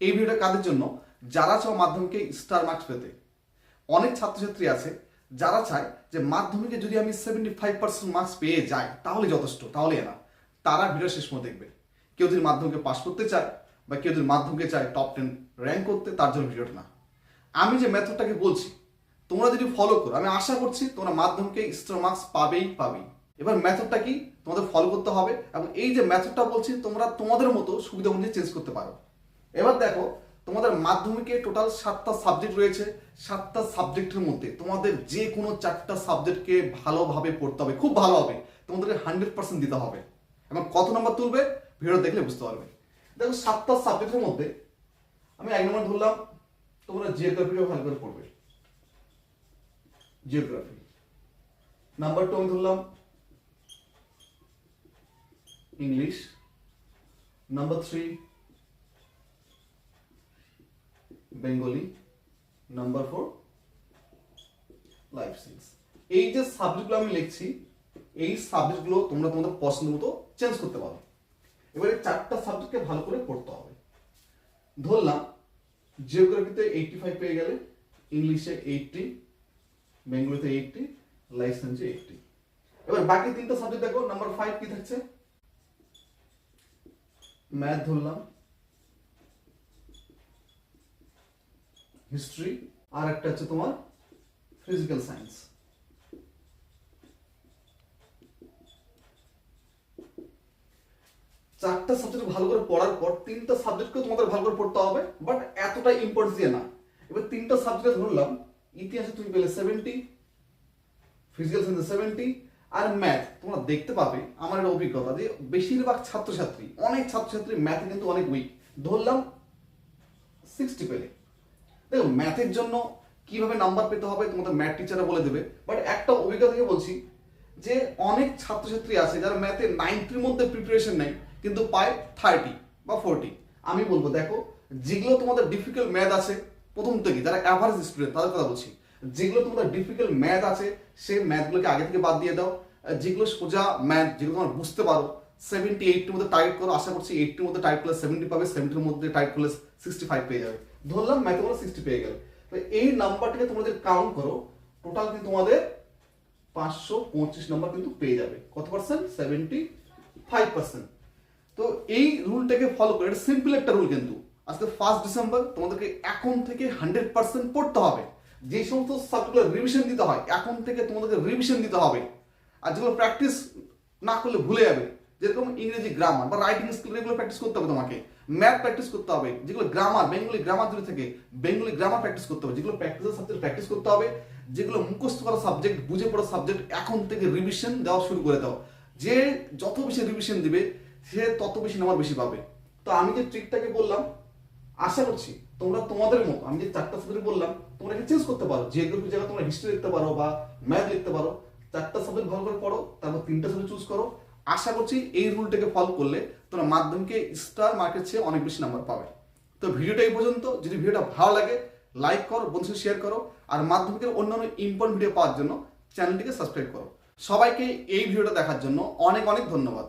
এই ভিডিওটা কাদের জন্য? যারা চাও মাধ্যমিকে স্টার মার্কস পেতে। অনেক ছাত্রছাত্রী আছে, যারা চায় যে মাধ্যমিকে যদি আমি সেভেন্টি ফাইভ পার্সেন্ট মার্কস পেয়ে যাই, তাহলে যথেষ্ট, তাহলে না তারা ভিডিও শেষ পর্যন্ত দেখবে। কেউ যদি মাধ্যমিকে পাশ করতে চায়, বা কেউ যদি মাধ্যমিকে চায় টপ টেন র্যাঙ্ক করতে, তার জন্য ভিডিওটা না। আমি যে মেথডটাকে বলছি, তোমরা যদি ফলো করো, আমি আশা করছি তোমরা মাধ্যমিকে স্টার মার্কস পাবেই পাবেই। এবার মেথডটা কি? তোমাদের ফলো করতে হবে, এবং এই যে মেথডটা বলছি, তোমরা তোমাদের মতো সুবিধা অনুযায়ী চেঞ্জ করতে পারো। এবার দেখো, তোমাদের মাধ্যমিকে টোটাল সাতটা সাবজেক্ট রয়েছে। সাতটা সাবজেক্টের মধ্যে তোমাদের যে কোনো চারটা সাবজেক্টকে ভালোভাবে পড়তে হবে, খুব ভালো হবে। তোমাদেরকে হান্ড্রেড পার্সেন্ট দিতে হবে। এবং কত নম্বর তুলবে ভিডিও দেখলে বুঝতে পারবে। দেখো, সাতটা সাবজেক্টের মধ্যে আমি এক নম্বর ধরলাম, তোমরা জিওগ্রাফিটা ভালো করে পড়বে। জিওগ্রাফি নাম্বার টু আমি ধরলাম English number three Bengali number four life science এই যে সাবজেক্টগুলো আমি লিখছি, এই সাবজেক্টগুলো তোমরা তোমাদের পছন্দ মতো চেঞ্জ করতে পারো। এবারে চারটা সাবজেক্টকে ভালো করে পড়তে হবে। ধরলাম জিওগ্রাফিতে এইটটি ফাইভ পেয়ে গেলে ইংলিশে এইটটি বেঙ্গলিতে এইটটি লাইফ সায়েন্সে এইটটি এবার বাকি তিনটা সাবজেক্ট দেখো নাম্বার ফাইভ কি থাকছে? ম্যাথ ধরলাম হিস্ট্রি আর একটা হচ্ছে তোমার ফিজিক্যাল সায়েন্স চারটা সাবজেক্ট ভালো করে পড়ার পর তিনটা সাবজেক্টকে তোমাদের ভালো করে পড়তে হবে বাট এতটা ইম্পর্টেন্স দিয়ে না। এবার তিনটা সাবজেক্ট ধরলাম, ইতিহাসে তুমি পেলে সেভেন্টি ফিজিক্যাল সায়েন্সে সেভেন্টি আর ম্যাথ তোমরা দেখতে পাবে আমার একটা অভিজ্ঞতা যে বেশিরভাগ ছাত্রছাত্রী, অনেক ছাত্রছাত্রী ম্যাথে কিন্তু অনেক উইক ধরলাম সিক্সটি পেলে। দেখো ম্যাথের জন্য কীভাবে নাম্বার পেতে হবে তোমাদের ম্যাথ টিচাররা বলে দেবে। বাট একটা অভিজ্ঞতা থেকে বলছি যে অনেক ছাত্রছাত্রী আছে যারা ম্যাথে নাইনটির মধ্যে প্রিপারেশন নেয়, কিন্তু পায় থার্টি বা ফোরটি আমি বলব, দেখো, যেগুলো তোমাদের ডিফিকাল্ট ম্যাথ আছে, প্রথম থেকে যারা অ্যাভারেজ স্টুডেন্ট তাদের কথা বলছি। যেগুলো তোমাদের ডিফিকাল্ট ম্যাথ আছে সেই ম্যাথগুলোকে আগে থেকে বাদ দিয়ে দাও। যেগুলো সোজা ম্যাথ যেগুলো তোমার বুঝতে পারো সেভেন্টি এইটটির মধ্যে টাইপ করো, আশা করছি এইটটির মধ্যে টাইপ করলে সেভেন্টি পাবে সেভেন্টির মধ্যে টাইপ করলে সিক্সটি ফাইভ পেয়ে যাবে। ধরলাম ম্যাথে তোমরা সিক্সটি পেয়ে গেলে। তো এই নাম্বারটাকে যদি কাউন্ট করো। টোটাল কিন্তু তোমাদের পাঁচশো পঁচিশ নম্বর কিন্তু পেয়ে যাবে। কত পার্সেন্ট সেভেন্টি ফাইভ পার্সেন্ট তো এই রুলটাকে ফলো করে, এটা সিম্পল একটা রুল কিন্তু। আজকে ফার্স্ট ডিসেম্বর তোমাদেরকে এখন থেকে হান্ড্রেড পার্সেন্ট পড়তে হবে। যে সমস্ত সাবজেক্টগুলো রিভিশন দিতে হয়, এখন থেকে তোমাদেরকে রিভিশন দিতে হবে। আর যেগুলো প্র্যাকটিস না করলে ভুলে যাবে। যেরকম ইংরেজি গ্রামার বা রাইটিং স্কিল এগুলো প্র্যাকটিস করতে হবে তোমাকে। ম্যাথ প্র্যাকটিস করতে হবে, যেগুলো গ্রামার বেঙ্গলি গ্রামার যদি থেকে বেঙ্গলি গ্রামার প্র্যাকটিস করতে হবে, যেগুলো প্র্যাকটিসের সাবজেক্ট প্র্যাকটিস করতে হবে, যেগুলো মুখস্থ করা সাবজেক্ট বুঝে পড়া সাবজেক্ট এখন থেকে রিভিশন দেওয়া শুরু করে দাও। যে যত বেশি রিভিশন দিবে, সে তত বেশি নাম্বার বেশি পাবে। তো আমি যে ট্রিকটাকে বললাম, আশা করছি তোমরা তোমাদের মতো, আমি যে চারটা সাবজেক্ট বললাম, তোমরা একে চেঞ্জ করতে পারো। জিওগ্রাফি জায়গায় তোমরা হিস্ট্রি লিখতে পারো বা ম্যাথ লিখতে পারো। চারটা সাবজেক্ট ভালো করে পড়ো, তারপর তিনটা সাবজেক্ট চুজ করো। আশা করছি এই রুলটাকে ফলো করলে তোমরা মাধ্যমকে স্টার মার্কেট চেয়ে অনেক বেশি নাম্বার পাবে। তো ভিডিওটা এই পর্যন্ত। যদি ভিডিওটা ভালো লাগে লাইক করো, বন্ধুদের শেয়ার করো, আর মাধ্যমিকের অন্যান্য ইম্পর্টেন্ট ভিডিও পাওয়ার জন্য চ্যানেলটিকে সাবস্ক্রাইব করো। সবাইকে এই ভিডিওটা দেখার জন্য অনেক অনেক ধন্যবাদ।